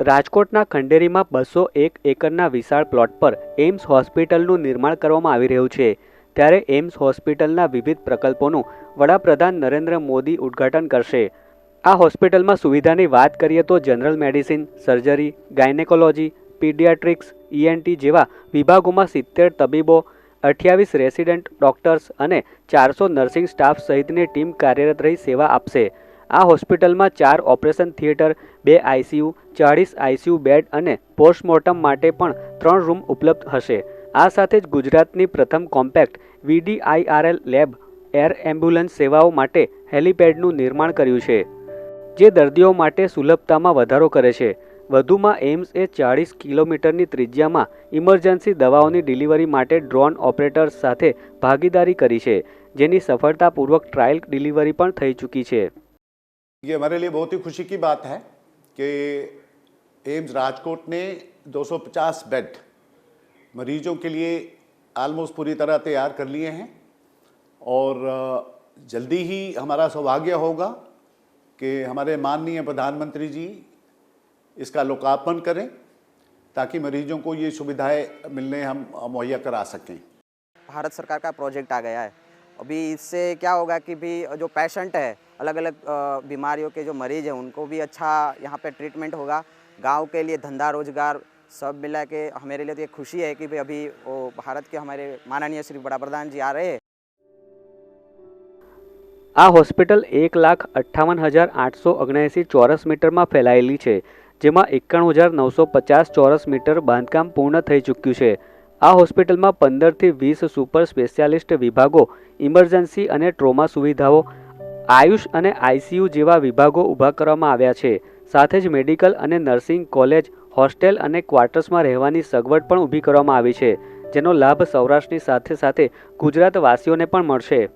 રાજકોટના ખંડેરીમાં બસો એક એકરના વિશાળ પ્લોટ પર એમ્સ હોસ્પિટલનું નિર્માણ કરવામાં આવી રહ્યું છે. ત્યારે એમ્સ હોસ્પિટલના વિવિધ પ્રકલ્પોનું વડાપ્રધાન નરેન્દ્ર મોદી ઉદ્ઘાટન કરશે. આ હોસ્પિટલમાં સુવિધાની વાત કરીએ તો general medicine, surgery, gynaecology, paediatrics ENT જેવા વિભાગોમાં સિત્તેર તબીબો, અઠ્યાવીસ રેસિડેન્ટ ડોક્ટર્સ અને ચારસો નર્સિંગ સ્ટાફ સહિતની ટીમ કાર્યરત રહી સેવા આપશે. આ હોસ્પિટલમાં ચાર ઓપરેશન થિયેટર, બે આઈસીયુ ચાળીસ આઈસીયુ બેડ અને પોસ્ટમોર્ટમ માટે પણ ત્રણ રૂમ ઉપલબ્ધ હશે. આ સાથે જ ગુજરાતની પ્રથમ compact VDIRL lab, air ambulance સેવાઓ માટે હેલિપેડનું નિર્માણ કર્યું છે, જે દર્દીઓ માટે સુલભતામાં વધારો કરે છે. વધુમાં એમ્સ એ ચાળીસ કિલોમીટરની ત્રિજ્યામાં ઇમરજન્સી દવાઓની ડિલિવરી માટે ડ્રોન ઓપરેટર્સ સાથે ભાગીદારી કરી છે, જેની સફળતાપૂર્વક ટ્રાયલ ડિલિવરી પણ થઈ ચૂકી છે. ये हमारे लिए बहुत ही खुशी की बात है कि एम्स राजकोट ने 250 बेड मरीजों के लिए ऑलमोस्ट पूरी तरह तैयार कर लिए हैं और जल्दी ही हमारा सौभाग्य होगा कि हमारे माननीय प्रधानमंत्री जी इसका लोकार्पण करें ताकि मरीजों को ये सुविधाएँ मिलने हम मुहैया करा सकें। भारत सरकार का प्रोजेक्ट आ गया है। अभी इससे क्या होगा कि भी जो पेशेंट है अलग अलग बीमारियों के जो मरीज हैं उनको भी अच्छा यहाँ पे ट्रीटमेंट होगा गांव के लिए धंधा रोजगार सब मिला के हमारे लिए तो ये खुशी है कि भाई अभी वो भारत के हमारे माननीय श्री बड़ा प्रधान जी आ रहे हैं આ હોસ્પિટલ એક લાખ અઠ્ઠાવન હજાર આઠસો ઓગણએંસી ચોરસ મીટરમાં ફેલાયેલી છે જેમાં એકાણું હજાર નવસો પચાસ ચોરસ મીટર બાંધકામ પૂર્ણ થઈ ચૂક્યું છે આ હોસ્પિટલમાં પંદરથી વીસ સુપર સ્પેશિયાલિસ્ટ વિભાગો, ઇમરજન્સી અને ટ્રોમા સુવિધાઓ, આયુષ અને આઈસીયુ જેવા વિભાગો ઊભા કરવામાં આવ્યા છે. સાથે જ મેડિકલ અને નર્સિંગ કોલેજ, હોસ્ટેલ અને ક્વાર્ટર્સમાં રહેવાની સગવડ પણ ઊભી કરવામાં આવી છે, જેનો લાભ સૌરાષ્ટ્રની સાથે સાથે ગુજરાતવાસીઓને પણ મળશે.